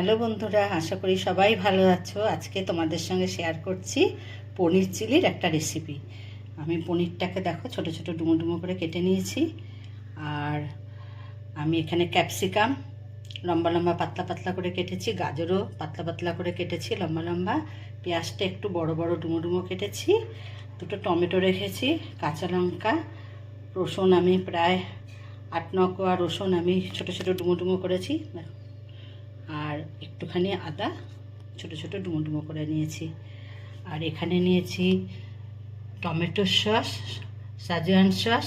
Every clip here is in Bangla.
হ্যালো বন্ধুরা, আশা করি সবাই ভালো আছো। আজকে তোমাদের সঙ্গে শেয়ার করছি পনির চিলির একটা রেসিপি আমি পনিরটাকে দেখো ছোট ছোট ডুমো ডুমো করে কেটে নিয়েছি। আর আমি এখানে ক্যাপসিকাম লম্বা লম্বা পাতলা পাতলা করে কেটেছি, গাজরও পাতলা পাতলা করে কেটেছি, লম্বা লম্বা। পেঁয়াজটা একটু বড় বড় ডুমো ডুমো কেটেছি। দুটো টমেটো রেখেছি, কাঁচা লঙ্কা, রসুন আমি প্রায় আট ন কোয়া রসুন আমি ছোট ছোট ডুমো ডুমো করেছি। একটুখানি আদা, ছোট ছোট ডুমো ডুমো করে নিয়েছি। আর এখানে নিয়েছি tomato sauce schezwan sauce,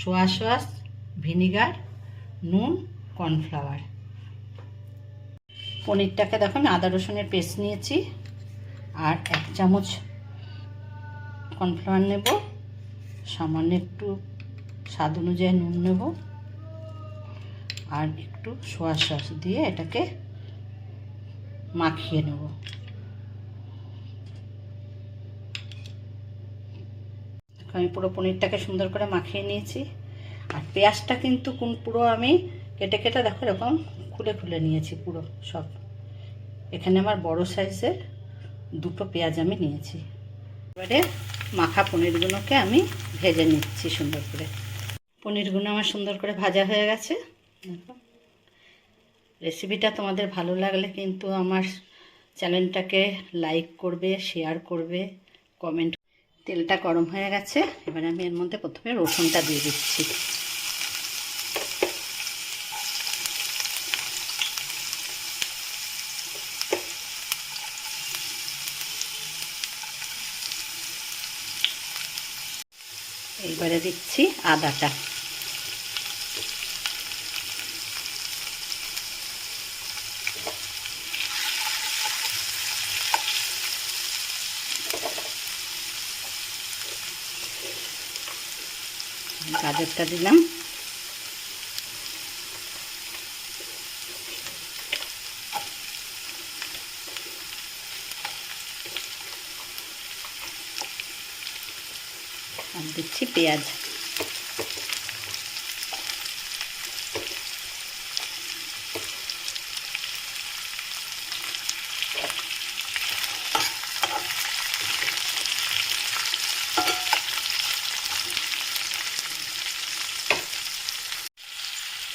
soya sauce, vinegar, নুন, কর্নফ্লাওয়ার। পনিরটাকে দেখো, আমি আদা রসুনের পেস্ট নিয়েছি। আর এক চামচ কর্নফ্লাওয়ার নেব। সামান্য একটু স্বাদ অনুযায়ী নুন নেব। আর একটু সোয়া সস দিয়ে এটাকে মাখিয়ে নেব। আমি পুরো পনিরটাকে সুন্দর করে মাখিয়ে নিয়েছি। আর পেঁয়াজটা কিন্তু কোন, পুরো আমি কেটে কেটে দেখো এরকম খুলে খুলে নিয়েছি পুরো সব। এখানে আমার বড় সাইজের দুটো পেঁয়াজ আমি নিয়েছি। এবারে মাখা পনিরগুলোকে আমি ভেজে নিচ্ছি সুন্দর করে। পনিরগুলো আমার সুন্দর করে ভাজা হয়ে গেছে। রেসিপিটা তোমাদের ভালো লাগলে কিন্তু আমার চ্যানেলটাকে লাইক করবে, শেয়ার করবে, কমেন্ট তেলটা গরম হয়ে গেছে, এবার আমি এর মধ্যে প্রথমে রসুনটা দিয়ে দিচ্ছি। এইবারে দিচ্ছি আদাটা। গাজরটা দিলাম। আর দিচ্ছি পেঁয়াজ।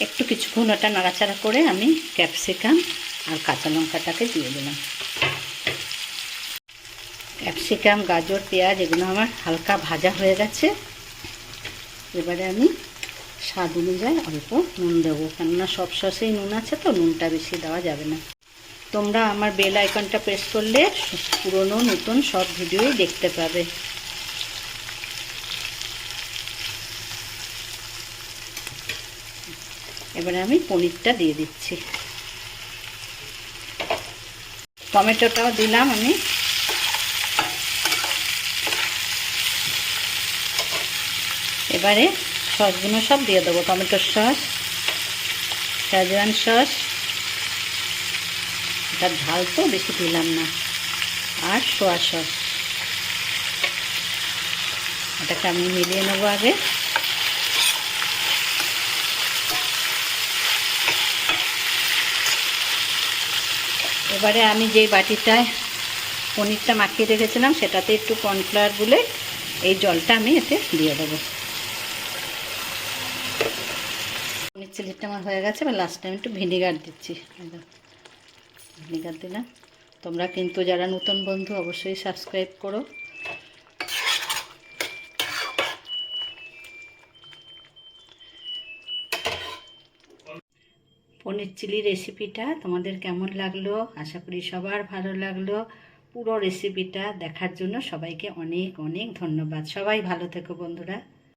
একটু কিছুক্ষণ ওটা নাড়াচাড়া করে আমি ক্যাপসিকাম আর কাঁচা লঙ্কাটাকে দিয়ে দিলাম। ক্যাপসিকাম, গাজর, পেঁয়াজ এগুলো আমার হালকা ভাজা হয়ে গেছে। এবারে আমি স্বাদ অনুযায়ী অল্প নুন দেবো, কেননা সব সসেই নুন আছে তো, নুনটা বেশি দেওয়া যাবে না। তোমরা আমার বেল আইকনটা প্রেস করলে পুরনো, নতুন সব ভিডিওই দেখতে পাবে। এবারে আমি পনিরটা দিয়ে দিচ্ছি। টমেটোটাও দিলাম আমি। এবারে সসগুলো সব দিয়ে দেবো, টমেটোর সস শাজওয়ান সস। এটা ঝাল তো, বেশি দিলাম না। আর সোয়া সস। এটাকে আমি মিলিয়ে নেব আগে। এবারে আমি যেই বাটিটায় পনিরটা মাখিয়ে রেখেছিলাম, সেটাতে একটু কর্নফ্লাওয়ার গুলে এই জলটা আমি এতে দিয়ে দেবো। পনির চিলিটা আমার হয়ে গেছে, এবার লাস্ট টাইম একটু ভিনিগার দিচ্ছি। ভিনিগার দিলাম। তোমরা কিন্তু যারা নতুন বন্ধু অবশ্যই সাবস্ক্রাইব করো। পনির চিলি রেসিপিটা তোমাদের কেমন লাগল? আশা করি সবার ভালো লাগল। পুরো রেসিপিটা দেখার জন্য সবাইকে অনেক অনেক ধন্যবাদ। সবাই ভালো থেকো বন্ধুরা।